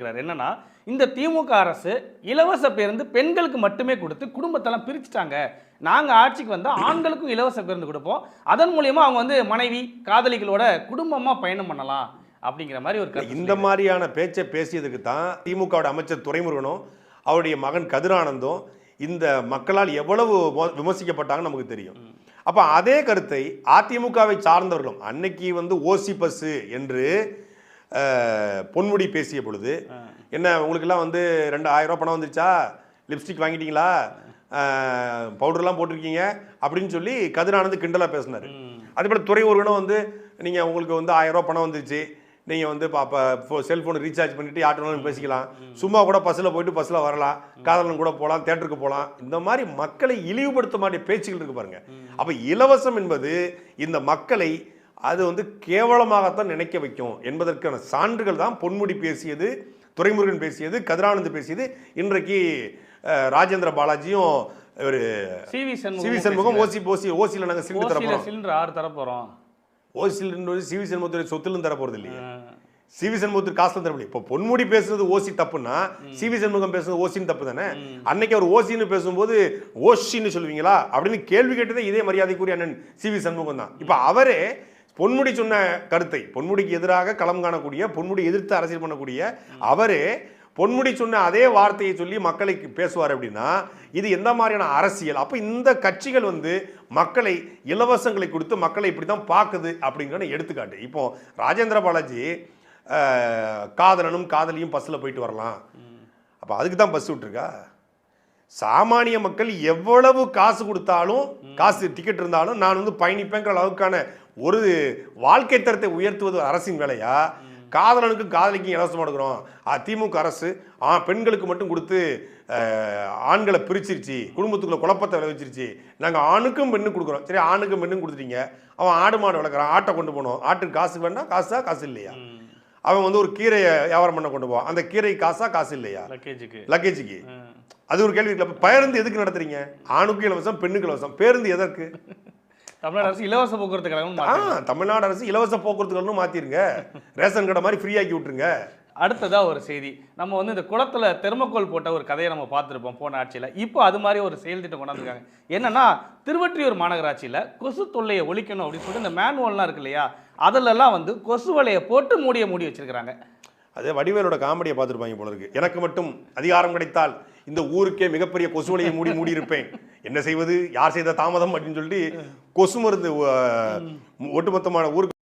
வச்சிருக்காரு என்னன்னா இந்த திமுக அரசு இலவச பேருந்து பெண்களுக்கு மட்டுமே கொடுத்து குடும்பத்தெல்லாம் பிரிச்சுட்டாங்க. நாங்க ஆட்சிக்கு வந்தா ஆண்களுக்கும் இலவச பேருந்து கொடுப்போம். அதன் மூலியமா அவங்க வந்து மனைவி காதலிகளோட குடும்பமா பயணம் பண்ணலாம் அப்படிங்கிற மாதிரி ஒரு இந்த மாதிரியான பேச்சை பேசியதுக்கு தான் திமுகவோட அமைச்சர் துரைமுருகனும் அவருடைய மகன் கதிரானந்தும் இந்த மக்களால் எவ்வளவு விமர்சிக்கப்பட்டாங்கன்னு நமக்கு தெரியும். அப்போ அதே கருத்தை அதிமுகவை சார்ந்தவர்களும் அன்னைக்கு வந்து ஓசி பஸ்ஸு என்று பொன்முடி பேசிய பொழுது என்ன உங்களுக்கெல்லாம் வந்து ரெண்டு ஆயிரம் ரூபாய் பணம் வந்துருச்சா? லிப்ஸ்டிக் வாங்கிட்டீங்களா? பவுடர்லாம் போட்டிருக்கீங்க அப்படின்னு சொல்லி கதிரானந்து கிண்டலாக பேசினார். அதேபோல் துறை ஒருவனும் வந்து நீங்கள் உங்களுக்கு வந்து ஆயிரம் ரூபாய் பணம் வந்துருச்சு நீங்கள் வந்து அப்போ செல்ஃபோன் ரீசார்ஜ் பண்ணிட்டு யார்கிட்ட பேசிக்கலாம். சும்மா கூட பஸ்ஸில் போயிட்டு பஸ்ஸில் வரலாம் காதலன் கூட போகலாம் தேட்டருக்கு போகலாம் இந்த மாதிரி மக்களை இழிவுபடுத்த மாட்டிய பேச்சுகள் இருக்கு பாருங்க. அப்போ இலவசம் என்பது இந்த மக்களை அது வந்து கேவலமாகத்தான் நினைக்க வைக்கும். என்பதற்கான சான்றுகள் தான் பொன்முடி பேசியது துரைமுருகன் பேசியது கதிரானந்த் பேசியது. இன்றைக்கு ராஜேந்திர பாலாஜியும் ஒரு CV CV Shanmugam OC OC ஓசியில் நாங்கள் சிலிண்டர் தர ஓசியில போகிறோம் சிலிண்டர் ஆறு தர போறோம். ஓசியில் சிவி சண்முகத்துடைய சொத்துலும் தர போகிறது இல்லையா. சிவி சண்முகத்துக்கு காசுல தர முடியும் இப்போ பொன்முடி பேசுறது ஓசி தப்புன்னா சிவி சண்முகம் பேசுறது ஓசின்னு தப்பு தானே? அன்னைக்கு அவர் ஓசின்னு பேசும்போது ஓஷின்னு சொல்லுவீங்களா? அப்படின்னு கேள்வி கேட்டதே இதே மரியாதைக்குரிய அண்ணன் சிவி சண்முகம் தான். இப்போ அவரே பொன்முடி சொன்ன கருத்தை பொன்முடிக்கு எதிராக களம் காணக்கூடிய பொன்முடி எதிர்த்து அரசியல் பண்ணக்கூடிய அவரே பொன்முடி சொன்ன அதே வார்த்தையை சொல்லி மக்களை பேசுவார் அப்படின்னா இது எந்த மாதிரியான அரசியல்? அப்போ இந்த கட்சிகள் வந்து மக்களை இலவசங்களை கொடுத்து மக்களை இப்படி தான் பார்க்குது அப்படிங்கிற எடுத்துக்காட்டு. இப்போ ராஜேந்திர பாலாஜி காதலனும் காதலியும் பஸ்ஸில் போயிட்டு வரலாம். அப்போ அதுக்கு தான் பஸ் விட்டுருக்கா? சாமானிய மக்கள் எவ்வளவு காசு கொடுத்தாலும் காசு டிக்கெட் இருந்தாலும் நான் வந்து பயணிப்பேங்கிற அளவுக்கான ஒரு வாழ்க்கை தரத்தை உயர்த்துவது அரசின் வேலையா? காதலனுக்கு காதலிக்கும் இலவசமாக கொடுக்குறோம். அ, திமுக அரசு ஆ பெண்களுக்கு மட்டும் கொடுத்து ஆண்களை பிரிச்சிருச்சு குடும்பத்துக்குள்ள குழப்பத்தை விளைவிச்சிருச்சு. நாங்கள் ஆணுக்கும் பெண்ணும் கொடுக்குறோம். சரி ஆணுக்கும் பெண்ணும் கொடுத்துட்டீங்க. அவன் ஆடு மாடு வளர்க்குறான் ஆட்டை கொண்டு போகணும் ஆட்டுக்கு காசு வேண்டாம் காசா காசு இல்லையா? அவன் வந்து ஒரு கீரையை வியாபாரம் பண்ண கொண்டு போவான். அந்த கீரை காசா காசு இல்லையா? லக்கேஜுக்கு. லக்கேஜுக்கு. அது ஒரு கேள்வி அப்ப பேருந்து எதுக்கு நடத்துறீங்க? ஆணுக்கு இலவசம் பெண்ணுக்கு இலவசம். பேருந்து எதற்கு? தமிழ்நாடு அரசு இலவச போக்குவரத்து கழகம் ஆ தமிழ்நாடு அரசு இலவச போக்குவரத்துகள்னு மாத்திருங்க. ரேஷன் கடை மாதிரி ஃப்ரீ ஆக்கி விட்டுருங்க. அடுத்ததா ஒரு செய்தி. நம்ம வந்து இந்த குளத்துல தெர்மக்கோல் போட்ட ஒரு கதையை நம்ம பார்த்துருப்போம் போன ஆட்சியில. இப்போ அது மாதிரி ஒரு செயல் திட்டம் கொண்டாந்துருக்காங்க. என்னன்னா திருவற்றியூர் மாநகராட்சியில கொசு தொல்லையை ஒழிக்கணும் அப்படின்னு சொல்லிட்டு இந்த மேனுவல்லாம் இருக்கு இல்லையா? அதிலெல்லாம் வந்து கொசு வலையை போட்டு மூடிய மூடி வச்சிருக்கிறாங்க. அதே வடிவேலோட காமெடியை பார்த்துருப்பாங்க போல இருக்கு. எனக்கு மட்டும் அதிகாரம் கிடைத்தால் இந்த ஊருக்கே மிகப்பெரிய கொசுவலையை மூடி மூடி இருப்பேன் என்ன செய்வது? யார் செய்த தாமதம் அப்படின்னு சொல்லிட்டு கொசு மருந்து ஒட்டுமொத்தமான ஊருக்கு